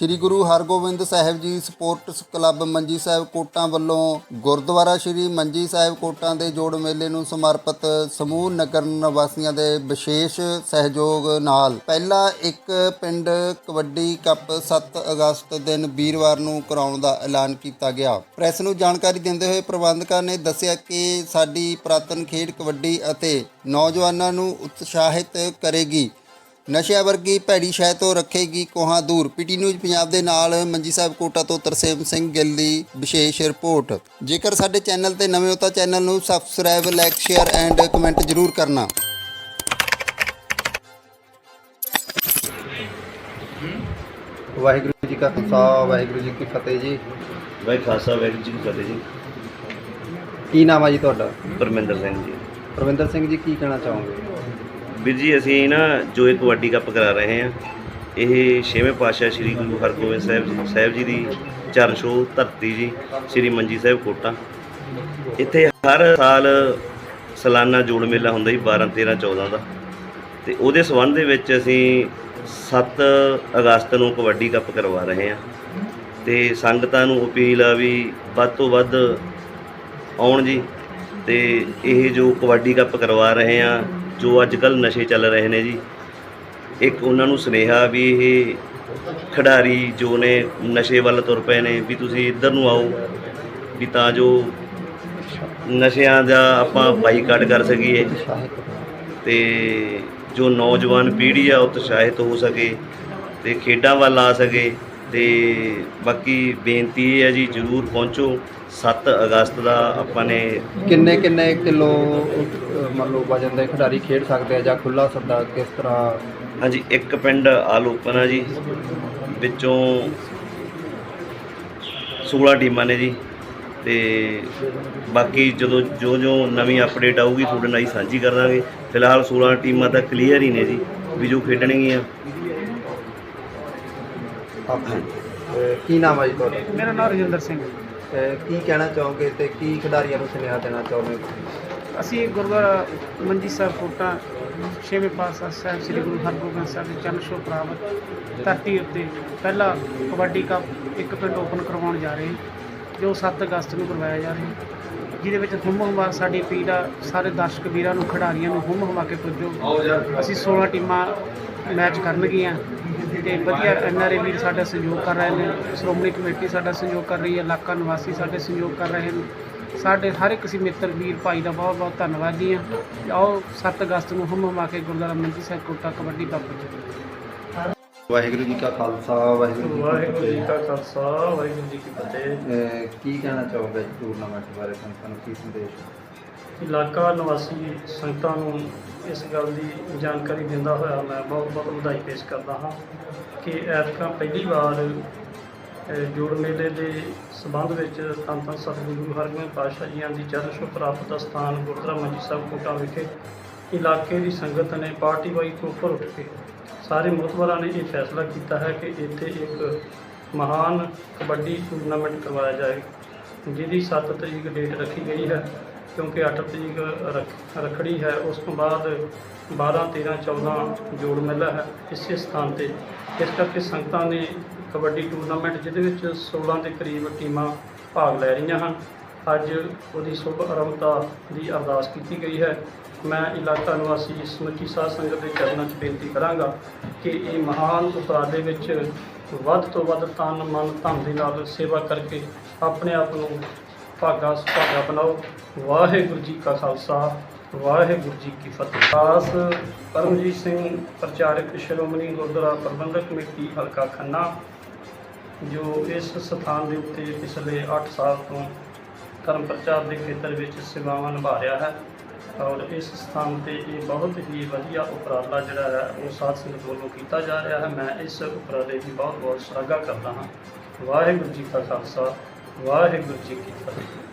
ਸ੍ਰੀ Guru Hargobind Sahib ji sports club Manji Sahib ਕੋਟਾਂ ਵੱਲੋਂ ਗੁਰਦੁਆਰਾ ਸ੍ਰੀ ਮੰਜੀ ਸਾਹਿਬ ਕੋਟਾਂ ਦੇ ਜੋੜ ਮੇਲੇ ਨੂੰ ਸਮਰਪਿਤ ਸਮੂਹ ਨਗਰ ਨਿਵਾਸੀਆਂ ਦੇ ਵਿਸ਼ੇਸ਼ ਸਹਿਯੋਗ ਨਾਲ ਪਹਿਲਾ ਇੱਕ ਪਿੰਡ ਕਬੱਡੀ ਕੱਪ 7 ਅਗਸਤ ਦਿਨ ਵੀਰਵਾਰ ਨੂੰ ਕਰਾਉਣ ਦਾ ਐਲਾਨ ਕੀਤਾ ਗਿਆ। ਪ੍ਰੈਸ ਨੂੰ ਜਾਣਕਾਰੀ ਦਿੰਦੇ ਹੋਏ ਪ੍ਰਬੰਧਕਾਂ ਨੇ ਦੱਸਿਆ ਕਿ ਸਾਡੀ ਪੁਰਾਤਨ ਖੇਡ ਕਬੱਡੀ ਅਤੇ ਨੌਜਵਾਨਾਂ ਨੂੰ ਉਤਸ਼ਾਹਿਤ ਕਰੇਗੀ। ਨਸ਼ਿਆਂ ਵਰਗੀ ਭੈੜੀ ਸ਼ੈ ਤੋਂ ਰੱਖੇਗੀ ਕੋਹਾਂ ਦੂਰ। ਪੀਟੀ ਨਿਊਜ਼ ਪੰਜਾਬ ਦੇ ਨਾਲ ਮੰਜੀ ਸਾਹਿਬ ਕੋਟਾ ਤੋਂ ਤਰਸੇਮ ਸਿੰਘ ਗਿੱਲ ਦੀ ਵਿਸ਼ੇਸ਼ ਰਿਪੋਰਟ। ਜੇਕਰ ਸਾਡੇ ਚੈਨਲ ਤੇ ਨਵੇਂ ਹੋ ਤਾਂ ਚੈਨਲ ਨੂੰ subscribe like share and comment ਜ਼ਰੂਰ ਕਰਨਾ। ਵਾਹਿਗੁਰੂ ਜੀ ਕਾ ਖਾਲਸਾ ਵਾਹਿਗੁਰੂ ਜੀ ਕੀ ਫਤਿਹ ਜੀ। ਵਾਹਿ ਖਾਲਸਾ ਵਾਹਿਗੁਰੂ ਜੀ ਕੀ ਫਤਿਹ ਜੀ। ਕੀ ਨਾਮ ਹੈ ਜੀ ਤੁਹਾਡਾ? ਪਰਮਿੰਦਰ ਸਿੰਘ ਜੀ। ਪ੍ਰਵਿੰਦਰ ਸਿੰਘ ਜੀ ਕੀ ਕਹਿਣਾ ਚਾਹੋਗੇ? ਵੀਰ ਜੀ, ਅਸੀਂ ਨਾ ਜੋ ਇੱਕ ਕਬੱਡੀ ਕੱਪ ਕਰਾ ਰਹੇ ਹਾਂ। ਇਹ ਛੇਵੇਂ ਪਾਤਸ਼ਾਹ ਸ੍ਰੀ ਗੁਰੂ ਹਰਗੋਬਿੰਦ ਸਾਹਿਬ ਸਾਹਿਬ ਜੀ ਦੀ ਚਰਨ ਛੋਹ, ਧਰਤੀ ਜੀ, ਸ੍ਰੀ ਮੰਜੀ ਸਾਹਿਬ ਕੋਟਾ। ਇੱਥੇ ਹਰ ਸਾਲ ਸਾਲਾਨਾ ਜੋੜ ਮੇਲਾ ਹੁੰਦਾ ਜੀ 12 13 14 ਦਾ। ਤੇ ਉਹਦੇ ਸਬੰਧ ਦੇ ਵਿੱਚ ਅਸੀਂ 7 ਅਗਸਤ ਨੂੰ ਕਬੱਡੀ ਕੱਪ ਕਰਵਾ ਰਹੇ ਹਾਂ। ਤੇ ਸੰਗਤਾਂ ਨੂੰ ਅਪੀਲ ਆ ਵੀ ਵੱਧ ਤੋਂ ਵੱਧ ਆਉਣ ਜੀ। ਤੇ ਇਹ ਜੋ ਕਬੱਡੀ ਕੱਪ ਕਰਵਾ ਰਹੇ ਆ ਜੋ ਅੱਜ ਕੱਲ ਨਸ਼ੇ ਚੱਲ ਰਹੇ ਨੇ ਜੀ, ਇੱਕ ਉਹਨਾਂ ਨੂੰ ਸੁਨੇਹਾ ਵੀ ਇਹ ਖਿਡਾਰੀ ਜੋ ਨੇ ਨਸ਼ੇ ਵੱਲ ਤੁਰ ਪਏ ਨੇ ਵੀ ਤੁਸੀਂ ਇੱਧਰ ਨੂੰ ਆਓ, ਵੀ ਤਾਂ ਜੋ ਨਸ਼ਿਆਂ ਦਾ ਆਪਾਂ ਬਾਈਕਾਟ ਕਰ ਸਕੀਏ ਤੇ ਜੋ ਨੌਜਵਾਨ ਪੀੜ੍ਹੀ ਆ ਉਤਸ਼ਾਹਿਤ ਹੋ ਸਕੇ ਤੇ ਖੇਡਾਂ ਵੱਲ ਆ ਸਕੇ ਤੇ ਬਾਕੀ ਬੇਨਤੀ ਇਹ ਹੈ ਜੀ, ਜਰੂਰ ਪਹੁੰਚੋ 7 ਅਗਸਤ ਦਾ ਆਪਾਂ ਨੇ ਕਿੰਨੇ ਕਿੰਨੇ ਕਿਲੋ ਮੰਨ ਲਓ ਵਜਨ ਦੇ ਖਿਡਾਰੀ ਖੇਡ ਸਕਦੇ ਆ ਜਾਂ ਖੁੱਲਾ ਸੱਦਾ ਕਿਸ ਤਰ੍ਹਾਂ? ਹਾਂਜੀ ਇੱਕ ਪਿੰਡ ਆਲ ਓਪਨ ਆ ਜੀ ਵਿੱਚੋਂ 16 ਟੀਮਾਂ ਨੇ ਜੀ ਤੇ ਬਾਕੀ ਜਦੋਂ ਜੋ ਜੋ ਨਵੀਂ ਅਪਡੇਟ ਆਊਗੀ ਤੁਹਾਡੇ ਨਾਲ ਹੀ ਸਾਂਝੀ ਕਰ ਦਾਂਗੇ ਫਿਲਹਾਲ 16 ਟੀਮਾਂ ਤਾਂ ਕਲੀਅਰ ਹੀ ਨੇ ਜੀ ਵੀ ਜੋ ਖੇਡਣਗੀਆਂ। ਅਹ, ਕੀ ਨਾਮ ਹੈ ਜੀ ਤੁਹਾਡਾ? ਮੇਰਾ ਨਾਮ ਰਜਿੰਦਰ ਸਿੰਘ ਹੈ। ਅਹ, ਕੀ ਕਹਿਣਾ ਚਾਹੋਗੇ ਤੇ ਕੀ ਖਿਡਾਰੀਆਂ ਨੂੰ ਸੁਨੇਹਾ ਦੇਣਾ ਚਾਹੋਗੇ? ਅਸੀਂ ਗੁਰਦੁਆਰਾ ਮੰਜੀ ਸਾਹਿਬ ਕੋਟਾ ਛੇਵੇਂ ਪਾਤਸ਼ਾਹ ਸਾਹਿਬ ਸ੍ਰੀ ਗੁਰੂ ਹਰਗੋਬਿੰਦ ਸਾਹਿਬ ਦੇ ਚਰਨ ਛੋਹ ਪ੍ਰਾਪਤ ਧਰਤੀ ਉੱਤੇ ਪਹਿਲਾ ਕਬੱਡੀ ਕੱਪ ਇੱਕ ਪਿੰਡ ਓਪਨ ਕਰਵਾਉਣ ਜਾ ਰਹੇ ਹਾਂ, ਜੋ 7 ਅਗਸਤ ਨੂੰ ਕਰਵਾਇਆ ਜਾ ਰਿਹਾ ਹੈ। ਜਿਹਦੇ ਵਿੱਚ ਹੁੰਮ ਹਮਾ ਸਾਡੀ ਪੀੜਾ ਸਾਰੇ ਦਰਸ਼ਕ ਵੀਰਾਂ ਨੂੰ ਖਿਡਾਰੀਆਂ ਨੂੰ ਹੁੰਮ ਹਮਾ ਕੇ ਪੁੱਜੋ ਅਸੀਂ 16 ਟੀਮਾਂ ਮੈਚ ਕਰਨਗੀਆਂ ਤੇ ਵਧੀਆ ਐਨਆਰਏ ਵੀਰ ਸਾਡਾ ਸਹਿਯੋਗ ਕਰ ਰਹੇ ਨੇ ਸ਼੍ਰੋਮਣੀ ਕਮੇਟੀ ਸਾਡਾ ਸਹਿਯੋਗ ਕਰ ਰਹੀ ਹੈ ਇਲਾਕਾ ਨਿਵਾਸੀ ਸਾਡੇ ਸਹਿਯੋਗ ਕਰ ਰਹੇ ਨੇ ਸਾਡੇ ਹਰ ਇੱਕ ਸੀ ਮਿੱਤਰ ਵੀਰ ਭਾਈ ਦਾ ਬਹੁਤ ਬਹੁਤ ਧੰਨਵਾਦੀ ਹਾਂ। ਤੇ ਆਓ 7 ਅਗਸਤ ਨੂੰ ਹਮ ਹਮਾ ਕੇ ਗੁਰਦੁਆਰਾ ਮੰਜੀ ਸਾਹਿਬ ਕੋਟਾ ਕਬੱਡੀ ਕੱਪ ਚ ਵਾਹਿਗੁਰੂ ਜੀ ਕਾ ਖਾਲਸਾ ਵਾਹਿਗੁਰੂ ਜੀ ਕੀ ਵਾਹਿਗੁਰੂ ਜੀ ਕਾ ਖਾਲਸਾ ਵਾਹਿਗੁਰੂ ਜੀ ਕੀ ਫਤਿਹ। ਕੀ ਕਹਿਣਾ ਚਾਹੋਗੇ ਟੂਰਨਾਮੈਂਟ ਬਾਰੇ? ਸੰਤਾਂ ਨੂੰ ਕੀ ਸੰਦੇਸ਼ ਇਲਾਕਾ ਨਿਵਾਸੀ ਸੰਗਤਾਂ ਨੂੰ ਇਸ ਗੱਲ ਦੀ ਜਾਣਕਾਰੀ ਦਿੰਦਾ ਹੋਇਆ ਮੈਂ ਬਹੁਤ ਬਹੁਤ ਵਧਾਈ ਪੇਸ਼ ਕਰਦਾ ਹਾਂ ਕਿ ਐਤਕਾਂ ਪਹਿਲੀ ਵਾਰ ਜੋੜ ਮੇਲੇ ਦੇ ਸਬੰਧ ਵਿੱਚ ਧੰਨ ਧੰਨ ਸਤਿਗੁਰੂ ਹਰਗੋਬਿੰਦ ਪਾਤਸ਼ਾਹ ਜੀਆਂ ਦੀ ਚਰਨ ਛੋਹ ਪ੍ਰਾਪਤ ਸਥਾਨ ਗੁਰਦੁਆਰਾ ਮੰਜੀ ਸਾਹਿਬ ਕੋਟਾ ਵਿਖੇ ਇਲਾਕੇ ਦੀ ਸੰਗਤ ਨੇ ਪਾਰਟੀ ਵਾਈ ਤੋਂ ਉੱਪਰ ਉੱਠ ਕੇ ਸਾਰੇ ਮੁਤਬਰਾਂ ਨੇ ਇਹ ਫੈਸਲਾ ਕੀਤਾ ਹੈ ਕਿ ਇੱਥੇ ਇੱਕ ਮਹਾਨ ਕਬੱਡੀ ਟੂਰਨਾਮੈਂਟ ਕਰਵਾਇਆ ਜਾਏ, ਜਿਹਦੀ 7 ਤਰੀਕ ਡੇਟ ਰੱਖੀ ਗਈ ਹੈ, ਕਿਉਂਕਿ 8 ਤਰੀਕ ਰੱਖ, ਰੱਖੜੀ ਹੈ, ਉਸ ਤੋਂ ਬਾਅਦ 12 13 14 ਜੋੜ ਮੇਲਾ ਹੈ ਇਸੇ ਸਥਾਨ ਤੇ। ਇਸ ਕਰਕੇ ਸੰਗਤਾਂ ਨੇ ਕਬੱਡੀ ਟੂਰਨਾਮੈਂਟ, ਜਿਹਦੇ ਵਿੱਚ 16 ਦੇ ਕਰੀਬ ਟੀਮਾਂ ਭਾਗ ਲੈ ਰਹੀਆਂ ਹਨ। ਅੱਜ ਉਹਦੀ ਸ਼ੁਭ ਆਰੰਭਤਾ ਦੀ ਅਰਦਾਸ ਕੀਤੀ ਗਈ ਹੈ। ਮੈਂ ਇਲਾਕਾ ਨਿਵਾਸੀ ਸਮੁੱਚੀ ਸਾਧ ਸੰਗਤ ਦੇ ਚਰਨਾਂ 'ਚ ਬੇਨਤੀ ਕਰਾਂਗਾ ਕਿ ਇਹ ਮਹਾਨ ਉਪਰਾਲੇ ਵਿੱਚ ਵੱਧ ਤੋਂ ਵੱਧ ਤਨ, ਮਨ, ਧਨ ਦੇ ਨਾਲ ਸੇਵਾ ਕਰਕੇ ਆਪਣੇ ਆਪ ਨੂੰ ਭਾਗਾ ਸੁਭਾਗਾ ਬਣਾਓ। ਵਾਹਿਗੁਰੂ ਜੀ ਕਾ ਖਾਲਸਾ, ਵਾਹਿਗੁਰੂ ਜੀ ਕੀ ਫਤਿਹ। ਖਾਸ ਪਰਮਜੀਤ ਸਿੰਘ, ਪ੍ਰਚਾਰਕ ਸ਼੍ਰੋਮਣੀ ਗੁਰਦੁਆਰਾ ਪ੍ਰਬੰਧਕ ਕਮੇਟੀ ਹਲਕਾ ਖੰਨਾ ਜੋ ਇਸ ਸਥਾਨ ਦੇ ਉੱਤੇ ਪਿਛਲੇ 8 ਸਾਲ ਤੋਂ ਧਰਮ ਪ੍ਰਚਾਰ ਦੇ ਖੇਤਰ ਵਿੱਚ ਸੇਵਾਵਾਂ ਨਿਭਾ ਰਿਹਾ ਹੈ ਔਰ ਇਸ ਸਥਾਨ ਤੇ ਇਹ ਬਹੁਤ ਹੀ ਵਧੀਆ ਉਪਰਾਲਾ ਜਿਹੜਾ ਹੈ, ਉਹ ਸਾਧ ਸੰਗਤ ਵੱਲੋਂ ਕੀਤਾ ਜਾ ਰਿਹਾ ਹੈ। ਮੈਂ ਇਸ ਉਪਰਾਲੇ ਦੀ ਬਹੁਤ ਬਹੁਤ ਸ਼ਲਾਘਾ ਕਰਦਾ ਹਾਂ। ਵਾਹਿਗੁਰੂ ਜੀ ਕਾ ਖਾਲਸਾ, ਵਾਹਿਗੁਰੂ ਜੀ ਕੀ ਫਤਿਹ।